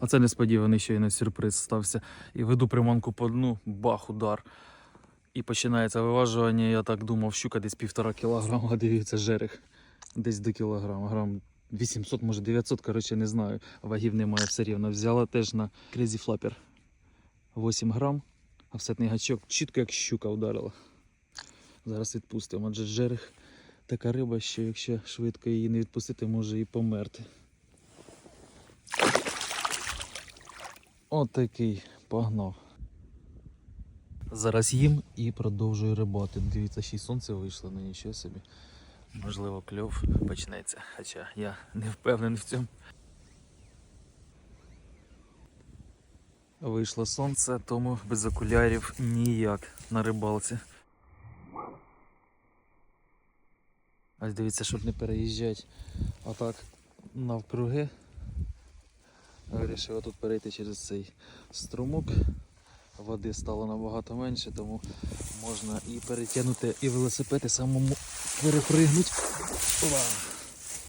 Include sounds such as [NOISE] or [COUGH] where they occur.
А це несподіваний щойно сюрприз стався. І веду приманку по дну, бах, удар. І починається виважування. Я так думав, щука десь півтора кілограма, а [LAUGHS] дивіться, жерех. Десь до кілограма. Грам 800, може 900, коротше, не знаю. Вагів немає все рівно. Взяла теж на Crazy Flapper 8 грам, офсетний гачок, чітко як щука вдарила. Зараз відпустимо, адже жерех така риба, що якщо швидко її не відпустити, може і померти. Отакий погнав. Зараз їм і продовжую рибати. Дивіться, ще й сонце вийшло, ну нічого собі. Можливо, кльов почнеться, хоча я не впевнений в цьому. Вийшло сонце, тому без окулярів ніяк на рибалці. Ось дивіться, щоб не переїжджати отак навкруги. Вирішив тут перейти через цей струмок. Води стало набагато менше, тому можна і перетягнути і велосипед, і самому перепригнути.